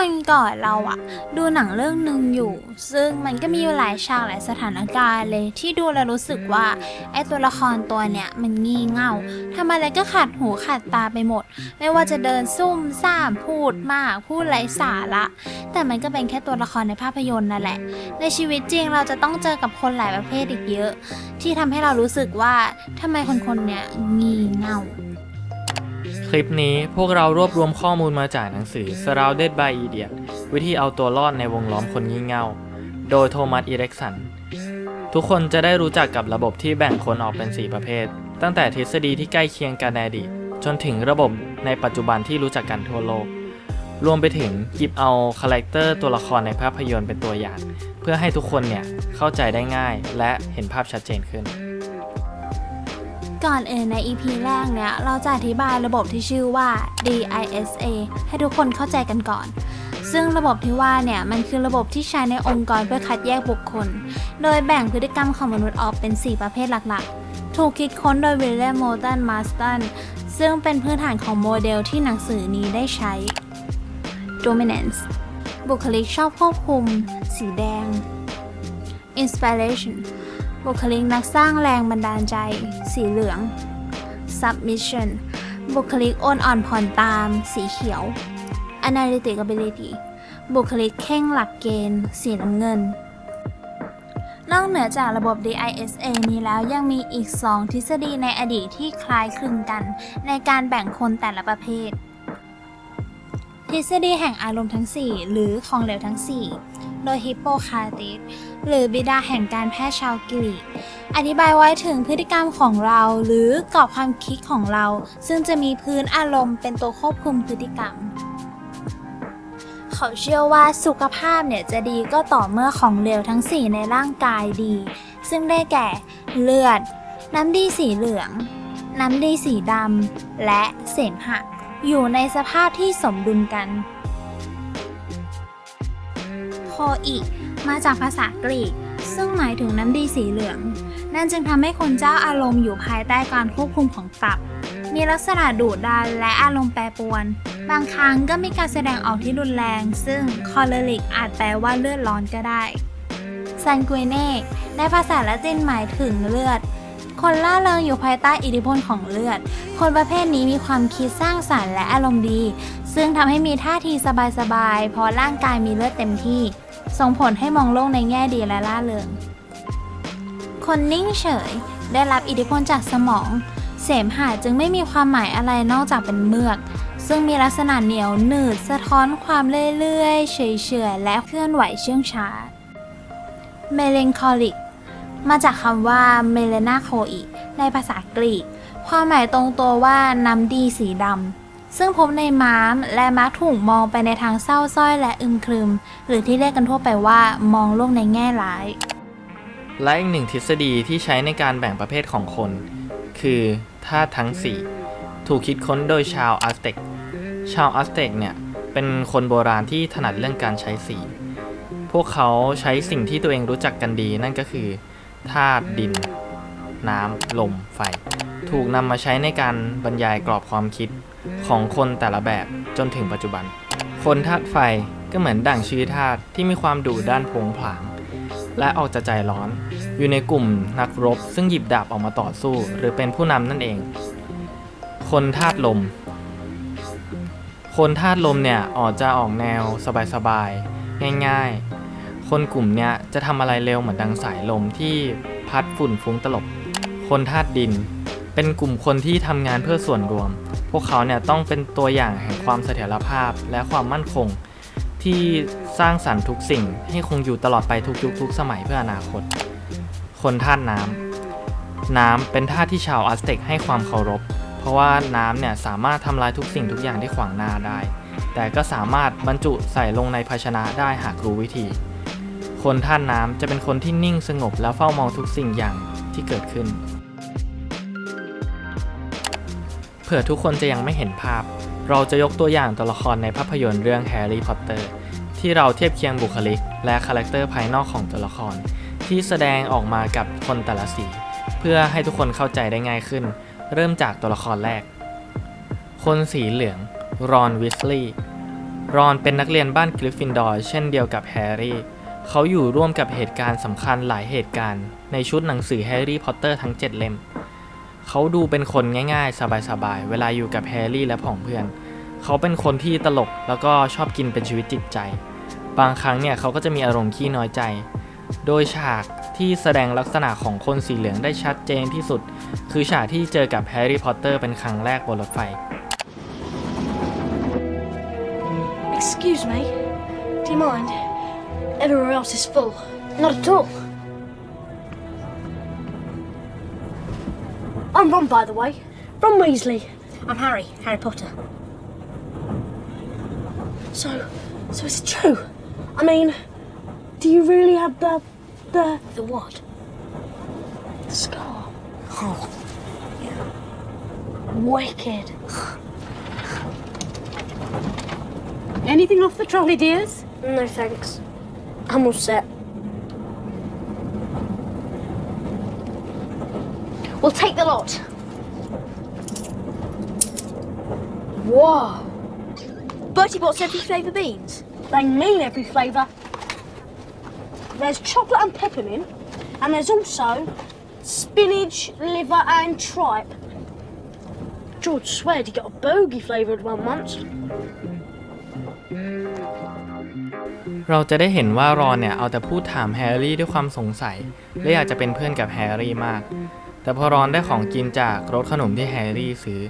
วันก่อนเราอะดูหนังเรื่องหนึ่งอยู่ ซึ่งมันก็มีอยู่หลายฉากหลายสถานการณ์เลยที่ดูแล้วรู้สึกว่าไอตัวละครตัวเนี้ยมันงี่เง่าทำอะไรก็ขัดหูขัดตาไปหมด ไม่ว่าจะเดินซุ่มซ่ามพูดมากพูดไร้สาระ แต่มันก็เป็นแค่ตัวละครในภาพยนตร์นั่นแหละ ในชีวิตจริงเราจะต้องเจอกับคนหลายประเภทอีกเยอะ ที่ทำให้เรารู้สึกว่าทำไมคนคนเนี้ยงี่เง่า คลิปนี้พวกเรารวบรวมข้อมูลมาจากหนังสือ Surrounded by Idiot วิธีเอาตัวรอดในวงล้อมคนงี่เง่า โดยโทมัสอีเร็กสัน ทุกคนจะได้รู้จักกับระบบที่แบ่งคนออกเป็น 4 ประเภท ตั้งแต่ทฤษฎีที่ใกล้เคียงกันในอดีต จนถึงระบบในปัจจุบันที่รู้จักกันทั่วโลก รวมไปถึงหยิบเอาคาแรคเตอร์ตัวละครในภาพยนตร์เป็นตัวอย่าง เพื่อให้ทุกคนเนี่ยเข้าใจได้ง่ายและเห็นภาพชัดเจนขึ้น ก่อนอื่นใน EP แรกเนี่ยเราจะอธิบายระบบที่ชื่อว่า DISA ให้ทุกคนเข้าใจกันก่อน ซึ่งระบบที่ว่าเนี่ยมันคือระบบที่ใช้ในองค์กรเพื่อคัดแยกบุคคล โดยแบ่งพฤติกรรมของมนุษย์ออกเป็น 4 ประเภทหลักๆ ถูกคิดค้นโดยวิลเลียมโมตันมาสตันซึ่งเป็นพื้นฐานของโมเดลที่หนังสือนี้ได้ใช้ Dominance บุคลิกชอบควบคุม สีแดง Inspiration บุคลิกนักสร้างแรงบันดาลใจ สีเหลือง submission บุคลิกโอนอ่อนผ่อนตาม สีเขียว analytic ability บุคลิกเข่งหลักเกณฑ์ สีน้ำเงิน นอกเหนือจากระบบ DISA นี้แล้วยังมีอีก 2 ทฤษฎีในอดีตที่คล้ายคลึงกัน ในการแบ่งคนแต่ละประเภท ทฤษฎีแห่งอารมณ์ทั้ง 4 หรือของเหลวทั้ง 4 โดยฮิปโปคาติสหรือบิดาแห่งการแพทย์ชาวกรีกอธิบายไว้ถึงพฤติกรรมของเราหรือกรอบความคิดของเรา ซึ่งจะมีพื้นอารมณ์เป็นตัวควบคุมพฤติกรรม เขาเชื่อว่าสุขภาพเนี่ยจะดีก็ต่อเมื่อของเหลวทั้ง 4 ในร่างกายดี ซึ่งได้แก่เลือด น้ำดีสีเหลือง น้ำดีสีดำและเสมหะอยู่ในสภาพที่สมดุลกัน อิมาจากภาษากรีก ซึ่งหมายถึงน้ำดีสีเหลือง นั่นจึงทำให้คนเจ้าอารมณ์อยู่ภายใต้การควบคุมของตับ มีลักษณะดุดันและอารมณ์แปรปรวน บางครั้งก็มีการแสดงออกที่รุนแรง ซึ่งคอเลริกอาจแปลว่าเลือดร้อนก็ได้ซันกุเนกในภาษาละตินหมายถึงเลือด คนล่าเริงอยู่ภายใต้อิทธิพลของเลือด คนประเภทนี้มีความคิดสร้างสรรค์และอารมณ์ดี ซึ่งทำให้มีท่าทีสบายๆเพราะร่างกายมีเลือดเต็มที่ ส่งผลให้มองโลกในแง่ดีและล่าเริง คนนิ่งเฉย ได้รับอิทธิพลจากสมอง เสมหะจึงไม่มีความหมายอะไรนอกจากเป็นเมือก ซึ่งมีลักษณะเหนียวหนืดสะท้อนความเรื่อยๆ เฉยๆ และเคลื่อนไหวเชื่องช้า เมเลนคอลิก มาจากคำว่าเมเลนาโคอิในภาษากรีก ความหมายตรงตัวว่าน้ำดีสีดำ ซึ่งพบในม้ามและมักถูกมองไปในทางเศร้าส้อยและอึมครึม หรือที่เรียกกันทั่วไปว่ามองโลกในแง่ร้าย และอีกหนึ่งทฤษฎีที่ใช้ในการแบ่งประเภทของคน คือธาตุทั้ง 4 ถูกคิดค้นโดยชาวอัสเต็ก ชาวอัสเต็กเนี่ย เป็นคนโบราณที่ถนัดเรื่องการใช้สี พวกเขาใช้สิ่งที่ตัวเองรู้จักกันดีนั่นก็คือธาตุดิน น้ำ ลม ไฟ ถูกนำมาใช้ในการบรรยายกรอบความคิด ของคนแต่ละแบบจนถึงปัจจุบัน คนธาตุไฟก็เหมือนดั่งชื่อธาตุที่มีความดุด้านโผงผาง และออกจะใจร้อน อยู่ในกลุ่มนักรบ ซึ่งหยิบดาบออกมาต่อสู้ หรือเป็นผู้นำนั่นเอง คนธาตุลม คนธาตุลมเนี่ยออกจะออกแนวสบายๆ ง่ายๆ คนกลุ่มเนี้ยจะทำอะไรเร็วเหมือนดังสายลมที่พัดฝุ่นฟุ้งตลบ คนธาตุดิน เป็นกลุ่มคนที่ทำงานเพื่อส่วนรวม พวกเขาเนี่ยต้องเป็นตัวอย่างแห่งความเสถียรภาพและความมั่นคง ที่สร้างสรรค์ทุกสิ่งให้คงอยู่ตลอดไปทุกยุคทุกสมัยเพื่ออนาคต คนธาตุน้ำน้ำเป็นธาตุที่ชาวอัสเต็กให้ความเคารพ เพราะว่าน้ำเนี่ยสามารถทำลายทุกสิ่งทุกอย่างที่ขวางหน้าได้ แต่ก็สามารถบรรจุใส่ลงในภาชนะได้หากรู้วิธี คนธาตุน้ำจะเป็นคนที่นิ่งสงบและเฝ้ามองทุกสิ่งอย่างที่เกิดขึ้น ผื่อทุกคนจะยังไม่เห็นภาพ เราจะยกตัวอย่างตัวละครในภาพยนตร์เรื่องแฮร์รี่พอตเตอร์ที่เราเทียบเคียงบุคลิก และคาแรคเตอร์ภายนอกของตัวละคร ที่แสดงออกมากับคนแต่ละสี เพื่อให้ทุกคนเข้าใจได้ง่ายขึ้น เริ่มจากตัวละครแรก คนสีเหลือง รอนวิสลีย์รอนเป็นนักเรียนบ้านกริฟฟินดอร์เช่นเดียวกับแฮร์รี่ เขาอยู่ร่วมกับเหตุการณ์สำคัญหลายเหตุการณ์ ในชุดหนังสือแฮร์รี่พอตเตอร์ทั้ง 7 เล่ม เขาดูเป็นคนง่ายๆ สบายๆ เวลาอยู่กับแฮร์รี่และผองเพื่อน เขาเป็นคนที่ตลกแล้วก็ชอบกินเป็นชีวิตจิตใจ บางครั้งเนี่ยเขาก็จะมีอารมณ์ขี้น้อยใจ โดยฉากที่แสดงลักษณะของคนสีเหลืองได้ชัดเจนที่สุด คือฉากที่เจอกับแฮร์รี่พอตเตอร์เป็นครั้งแรกบนรถไฟ Excuse me. Do you mind? Everywhere else is full. Not at all. I'm Ron, by the way. Ron Weasley. I'm Harry. Harry Potter. So, so it's true. I mean, do you really have the, the, the what? The scar. Oh, yeah. Wicked. Anything off the trolley, dears? No thanks. I'm all set. We'll take the lot. Whoa. Bertie Bott's every flavour beans. They mean every flavour. There's chocolate and peppermint, and there's also spinach, liver, and tripe. George sweared he got a bogey flavoured one once. เราจะได้เห็นว่ารอนเนี่ยเอาแต่พูดถามแฮร์รี่ด้วยความสงสัย และอยากจะเป็นเพื่อนกับแฮร์รี่มาก แต่พอรอนได้ของกินจากรถขนมที่แฮร์รี่ซื้อ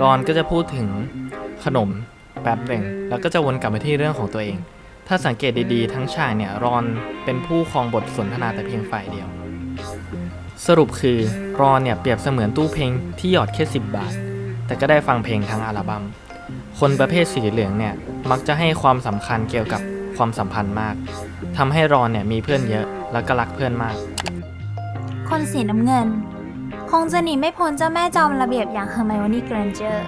รอนก็จะพูดถึงขนมแป๊บหนึ่งแล้วก็จะวนกลับมาที่เรื่องของตัวเอง ถ้าสังเกตดีๆ ทั้งฉากเนี่ยรอนเป็นผู้ครองบทสนทนาแต่เพียงฝ่ายเดียว สรุปคือรอนเนี่ยเปรียบเสมือนตู้เพลงที่หยอดแค่10 บาท แต่ก็ได้ฟังเพลงทั้งอัลบัม้มคนประเภทสีเหลืองเนี่ยมักจะให้ความสำคัญเกี่ยวกับความสัมพันธ์มากทำให้รอนเนี่ยมีเพื่อนเยอะแล้วก็รักเพื่อนมาก คนสีน้ำเงิน คงจะหนีไม่พ้นเจ้าแม่จอมระเบียบอย่างเฮอร์ไมโอนี่เกรนเจอร์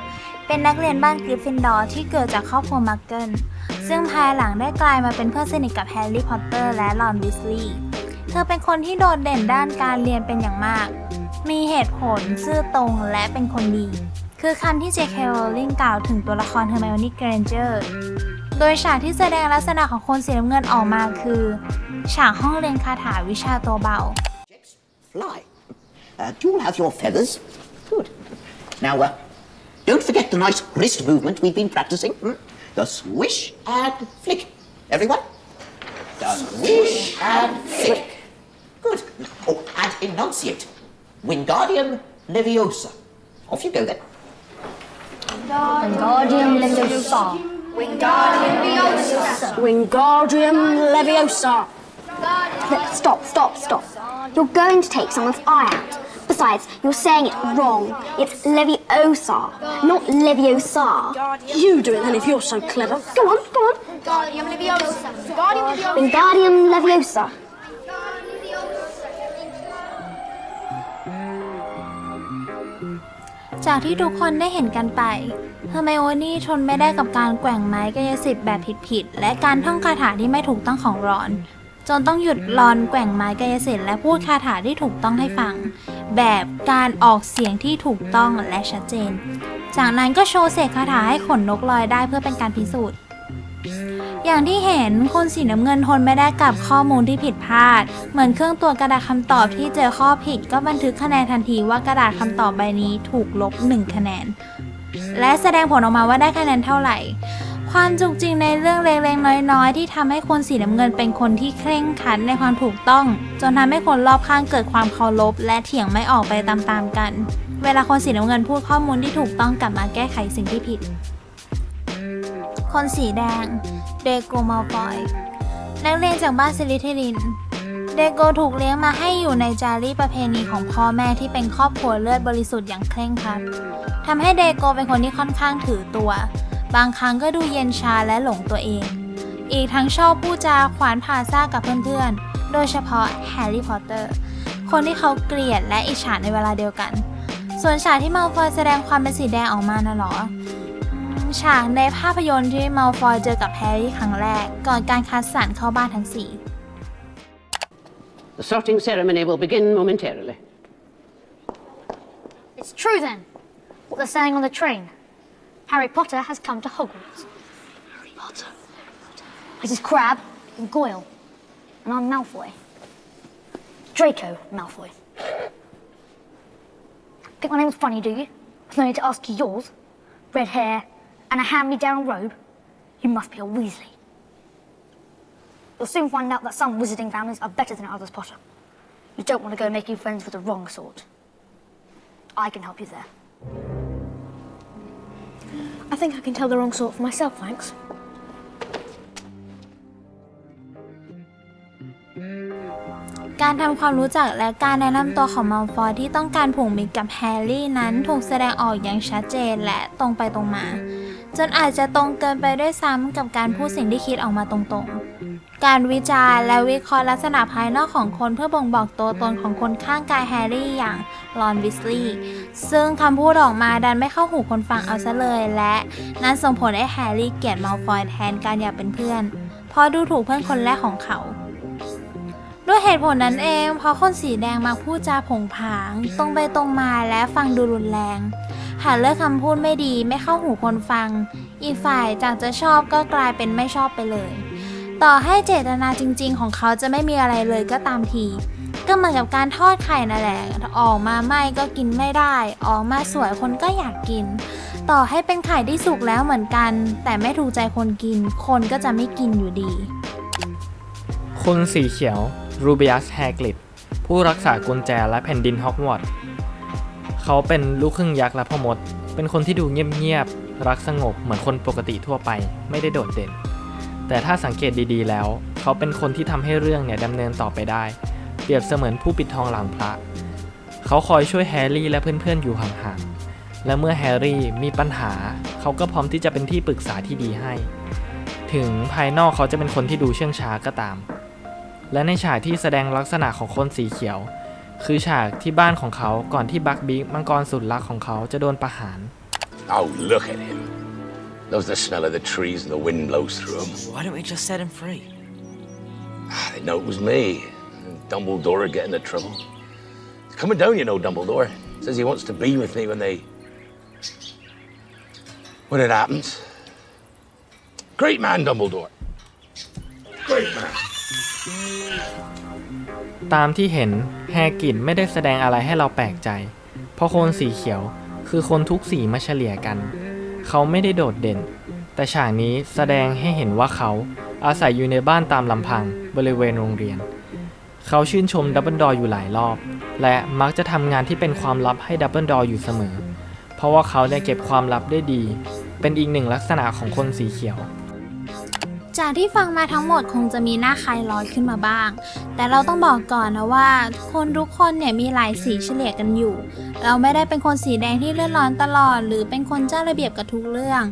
เป็นนักเรียนบ้านกริฟฟินดอร์ที่เกิดจากครอบครัวมักเกิลซึ่งภายหลังได้กลายมาเป็นเพื่อนสนิทกับแฮร์รี่พอตเตอร์และรอนวิสลีย์เธอเป็นคนที่โดดเด่นด้านการเรียนเป็นอย่างมาก มีเหตุผลซื่อตรงและเป็นคนดี คือคำที่ J.K. Rowling กล่าวถึงตัวละครเฮอร์ไมโอนี่เกรนเจอร์โดยฉากที่แสดงลักษณะของคนสีน้ำเงินออกมาคือ ฉากห้องเรียนคาถาวิชาตัวเบา Fly. Uh, do you all have your feathers? Good. Now, uh, don't forget the nice wrist movement we've been practicing. hmm? The swish and flick. Everyone? The swish and flick. Good. Oh, and enunciate. Wingardium Leviosa. Off you go then. Wingardium Leviosa. Wingardium Leviosa. Wingardium Leviosa. Stop, stop, stop. You're going to take someone's eye out. Besides, you're saying it wrong. It's Leviosa, not Leviosa. You do it then if you're so clever. Go on, go on. Wingardium Leviosa. จากที่ทุกคนได้เห็นกันไปเฮอร์ไมโอนี่ทนไม่ได้กับการแกว่งไม้กายสิทธิ์แบบผิดๆ และการท่องคาถาที่ไม่ถูกต้องของรอน จนต้องหยุดรอนแกว่งไม้กายสิทธิ์และพูดคาถาที่ถูกต้องให้ฟัง แบบการออกเสียงที่ถูกต้องและชัดเจน จากนั้นก็โชว์เสกคาถาให้ขนนกลอยได้เพื่อเป็นการพิสูจน์ อย่างที่เห็นคนสีน้ำเงินทนไม่ได้กับข้อมูลที่ผิดพลาด เหมือนเครื่องตรวจกระดาษคำตอบที่เจอข้อผิด ก็บันทึกคะแนนทันทีว่ากระดาษคำตอบใบนี้ถูกลบ 1 คะแนน และแสดงผลออกมาว่าได้คะแนนเท่าไหร่ ความจุกจริงในเรื่องเล็กๆน้อยๆ ที่ทำให้คนสีน้ำเงินเป็นคนที่เคร่งครัดในความถูกต้อง จนทำให้คนรอบข้างเกิดความเคารพและเถียงไม่ออกไปตามๆกัน เวลาคนสีน้ำเงินพูดข้อมูลที่ถูกต้องกลับมาแก้ไขสิ่งที่ผิด คนสีแดง เดโกมาฟอยนักเรียนจากบ้านซิลิเทริน เดโกถูกเลี้ยงมาให้อยู่ในจารีประเพณีของพ่อแม่ที่เป็นครอบครัวเลือดบริสุทธิ์อย่างเคร่งครัดทำให้เดโกเป็นคนที่ค่อนข้างถือตัว บางครั้งก็ดูเย็นชาและหลงตัวเอง อีกทั้งชอบพูดจาขวานผ่าซ่ากกับเพื่อนๆ โดยเฉพาะแฮร์รี่พอตเตอร์ คนที่เขาเกลียดและอิจฉาในเวลาเดียวกัน ส่วนฉากที่มัลฟอยแสดงความเป็นสีแดงออกมาน่ะเหรอ ฉากในภาพยนตร์ที่มัลฟอยเจอกับแฮร์รี่ครั้งแรก ก่อนการคัดสรรเข้าบ้านทั้งสี่ The sorting ceremony will begin momentarily. It's true then. What they're saying on the train. Harry Potter has come to Hogwarts. Harry Potter. This is Crab and Goyle. And I'm Malfoy. Draco Malfoy. Think my name's funny, do you? With no need to ask you yours. Red hair and a hand-me-down robe. You must be a Weasley. You'll soon find out that some wizarding families are better than others, Potter. You don't want to go making friends with the wrong sort. I can help you there. I think I can tell the wrong sort for myself, thanks. การทำความรู้จักและการแนะนำตัวของมัลฟอยที่ต้องการผูกมิตรกับแฮร์รี่นั้นถูกแสดงออกอย่างชัดเจนและตรงไปตรงมา จนอาจจะตรงเกินไปด้วยซ้ำกับการพูดสิ่งที่คิดออกมาตรงๆ การวิจารณ์และวิเคราะห์ลักษณะภายนอกของคนเพื่อบ่งบอกตัวตนของคนข้างกายแฮร์รี่อย่างลอนวิสลีย์ซึ่งคำพูดออกมาดันไม่เข้าหูคนฟังเอาซะเลย และนั้นส่งผลให้แฮร์รี่เกลียดมัลฟอยแทนการอยากเป็นเพื่อนเพราะดูถูกเพื่อนคนแรกของเขาด้วยเหตุผลนั้นเอง เพราะคนสีแดงมักพูดจาผงผาง ตรงไปตรงมาและฟังดูรุนแรง หากเลือกคำพูดไม่ดีไม่เข้าหูคนฟัง อีกฝ่ายจากจะชอบก็กลายเป็นไม่ชอบไปเลย ต่อให้เจตนาจริง ๆ ของเขาจะไม่มีอะไรเลยก็ตามที ก็เหมือนกับการทอดไข่นั่นแหละ ออกมาไหม้ก็กินไม่ได้ ออกมาสวยคนก็อยากกิน ต่อให้เป็นไข่ที่สุกแล้วเหมือนกัน แต่ไม่ถูกใจคนกิน คนก็จะไม่กินอยู่ดีคนสีเขียวรูบิอัสแฮกลิดผู้รักษากุญแจและแผ่นดินฮอกวอตส์เขาเป็นลูกครึ่งยักษ์และพ่อมด เป็นคนที่ดูเงียบๆรักสงบเหมือนคนปกติทั่วไป ไม่ได้โดดเด่น แต่ถ้าสังเกตดีๆแล้ว เขาเป็นคนที่ทำให้เรื่องเนี่ยดำเนินต่อไปได้ เปรียบเสมือนผู้ปิดทองหลังพระ เขาคอยช่วยแฮร์รี่และเพื่อนๆอยู่ห่างๆ และเมื่อแฮร์รี่มีปัญหา เขาก็พร้อมที่จะเป็นที่ปรึกษาที่ดีให้ ถึงภายนอกเขาจะเป็นคนที่ดูเชื่องช้าก็ตาม และในฉากที่แสดงลักษณะของคนสีเขียว คือฉากที่บ้านของเขาก่อนที่บักบิ๊กมังกรสุดรักของเขาจะโดนประหาร Oh, look at him. Knows the smell of the trees and the wind blows through them. Why don't we just set him free? They know it was me. Dumbledore would get into trouble. He's coming down, you know, Dumbledore. Says he wants to be with me when they. when it happens. Great man, Dumbledore. Great man. ตามที่เห็นแฮกินไม่ได้แสดงอะไรให้เราแปลกใจ เพราะคนสีเขียวคือคนทุกสีมาเฉลี่ยกัน เขาไม่ได้โดดเด่น แต่ฉากนี้แสดงให้เห็นว่าเขาอาศัยอยู่ในบ้านตามลำพังบริเวณโรงเรียน เขาชื่นชมดับเบิลดอร์อยู่หลายรอบ และมักจะทำงานที่เป็นความลับให้ดับเบิลดอร์อยู่เสมอ เพราะว่าเขาได้เก็บความลับได้ดี เป็นอีกหนึ่งลักษณะของคนสีเขียว จากที่ฟังมาทั้งหมดคงจะมีหน้าใครลอยขึ้นมาบ้าง แต่เราต้องบอกก่อนนะว่า คนทุกคนเนี่ยมีหลายสีเฉลี่ยกันอยู่ เราไม่ได้เป็นคนสีแดงที่เลื่อนร้อนตลอด หรือเป็นคนเจ้าระเบียบกับทุกเรื่อง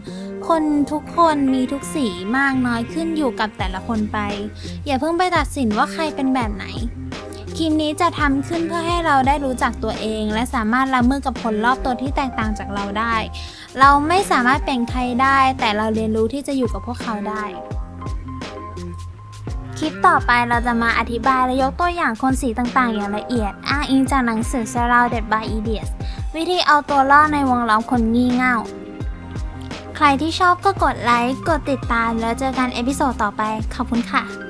คนทุกคนมีทุกสีมากน้อยขึ้นอยู่กับแต่ละคนไป อย่าเพิ่งไปตัดสินว่าใครเป็นแบบไหนคลิปนี้จะทำขึ้นเพื่อให้เราได้รู้จักตัวเอง และสามารถรับมือกับคนรอบตัวที่แตกต่างจากเราได้ เราไม่สามารถเป็นใครได้ แต่เราเรียนรู้ที่จะอยู่กับพวกเขาได้ คลิปต่อไปเราจะมาอธิบายและยกตัวอย่างคนสีต่างๆ อย่างละเอียด อ้างอิงจากหนังสือ Surrounded by Idiots วิธีเอาตัวรอดในวงล้อมคนงี่เง่า ใครที่ชอบก็กดไลค์ กดติดตามแล้วเจอกันเอพิโซดต่อไป ขอบคุณค่ะ